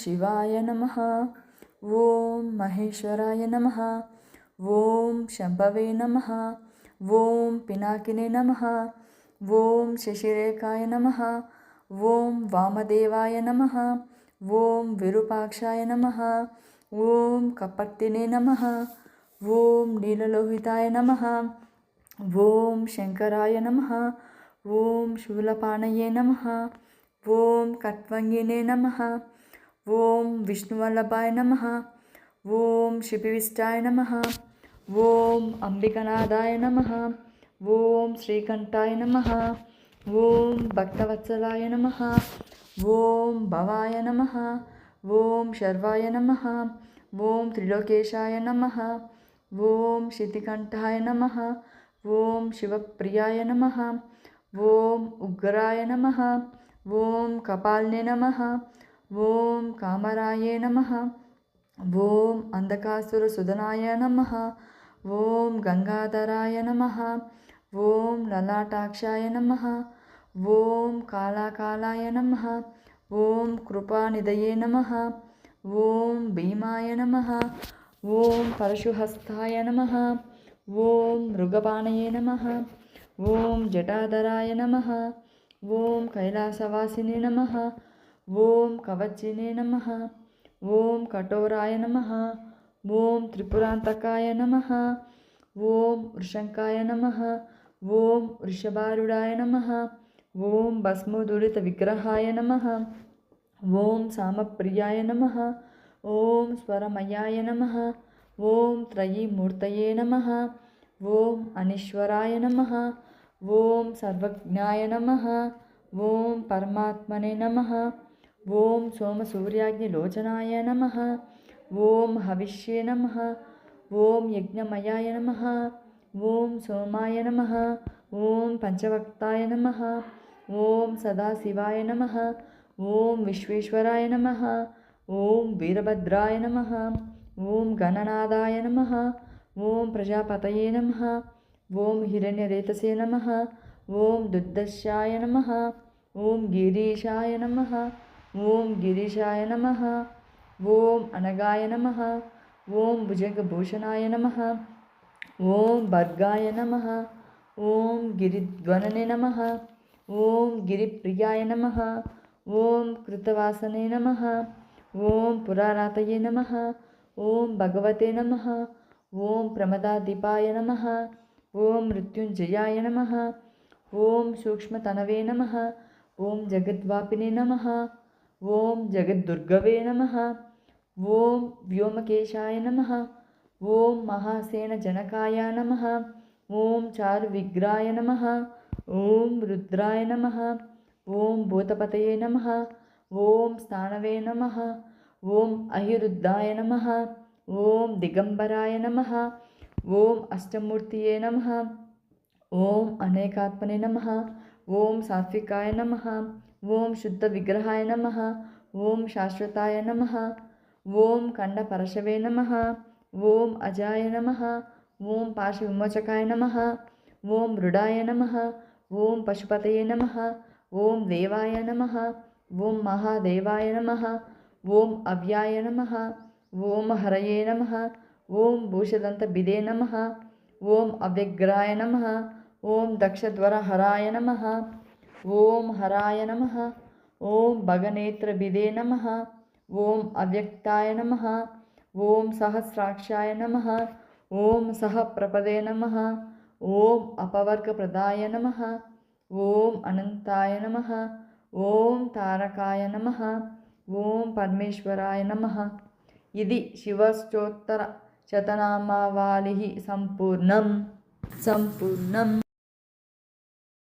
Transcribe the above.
శివాయ నమ ఓం మహేశ్వరాయ నమ ఓం శంభవే నమ ఓం పినాకినే నమ ఓం శశిరేఖాయ నమ ఓం వామదేవాయ నమ ఓం విరూపాక్షాయ నమ ఓం కపర్తినే నమ ఓం నీలలోహితాయ నమ ఓం శంకరాయ నమ ఓం శూలపాణయే నమ ఓం కట్వంగినే నమ ఓం విష్ణువల్లభాయ నమ ఓం శిపివిష్టాయ నమ ఓం అంబికనాథాయ నమ ఓం శ్రీకంఠాయ నమ ఓం భక్తవత్సలాయ నమ ఓం భవాయ నమ ఓం శర్వాయ నమ ఓం త్రిలోకేశాయ నమ ఓం శితికంఠాయ నమ ఓం శివప్రియాయ నమ ఓం ఉగ్రాయ నమ ఓం కపాల్నే నమ ఓం కామరాయే నమ ఓం అంధకాసుర అంధకాసురసుధనాయ నమ ఓం గంగాధరాయ నమ ఓం లలాటాక్షాయ నమ ఓం కాళాకాలాయ నమ ఓం కృపానిధయే నమ ఓం భీమాయ నమ ఓం పరశుహస్తాయ నమ ఓం మృగపాణయే నమ ఓం జటాధరాయ నమ ఓం కైలాసవాసిని నమ ॐ कवचिने नमः ॐ कठोराय नमः ॐ त्रिपुरान्तकाय नमः ॐ वृषङ्काय नमः ॐ वृषभारुडाय नमः ॐ भस्मदुरितविग्रहाय नमः ॐ सामप्रियाय नमः ॐ स्वरमयाय नमः ॐ त्रयीमूर्तये नमः ॐ अनीश्वराय नमः ॐ सर्वज्ञाय नमः ॐ परमात्मने नमः ఓం సోమసూర్యాగ్ని లోచనాయ నమ ఓం హవిష్యే నమ ఓం యజ్ఞమయాయ నమ ఓం సోమాయ నమ ఓం పంచవక్తాయ నమ ఓం సదాశివాయ నమ ఓం విశ్వేశ్వరాయ నమ ఓం వీరభద్రాయ నమ ఓం గణనాదాయ నమ ఓం ప్రజాపతయే నమ ఓం హిరణ్యరేతసే నమ ఓం దుర్దశాయ నమ ఓం గిరీశాయ నమ ॐ गिरीशाय नमः ॐ अनगाय नमः ॐ भुजगभूषणाय नमः ॐ भर्गाय नमः ॐ गिरिध्वनमः ॐ गिरिप्रियाय नमः ॐ कृतवासने नमः ॐ पुरारातये नमः ॐ भगवते नमः ॐ प्रमदादीपाय नमः ॐ मृत्युञ्जयाय नमः ॐ सूक्ष्मतनवे नमः ॐ जगद्वापिने नमः ॐ जगद्दुर्गवे व्योमकेशा नम ओं महासेन जनकाय नम ओं चारु विग्रहाय नम ओं रुद्राय नम ओं भूतपत नम ओं स्थानवे नम ओं अहिरुद्धाय नम ओं दिगंबराय नम ओं अष्टमूर्त नम ओं अनेकात्मने नम ओं सात्विकाय नम ॐ शुद्धविग्रहाय नमः ॐ शाश्वताय नमः ॐ खण्डपरशवे नमः ॐ अजाय नमः ॐ पाशविमोचकाय नमः ॐ ॐडाय नमः ॐ पशुपतये नमः ॐ देवाय नमः ॐ महादेवाय नमः ॐ अव्याय नमः ॐ हरये नमः ॐ भूषदन्तभिदे नमः ॐ अव्यग्राय नमः ॐ दक्षद्वरहराय नमः ఓం హరాయ నమ. ఓం భగనేత్రబిదే నమ. ఓం అవ్యక్తాయ నమ. ఓం సహస్రాక్షాయ నమ. ఓం సహప్రపదే నమ. ఓం అపవర్గప్రదాయ నమ. ఓం అనంతాయ నమ. ఓం తారకాయ నమ. ఓం పరమేశ్వరాయ నమ. ఇది శివస్తోత్తర శతనామావాళి సంపూర్ణం. సంపూర్ణం.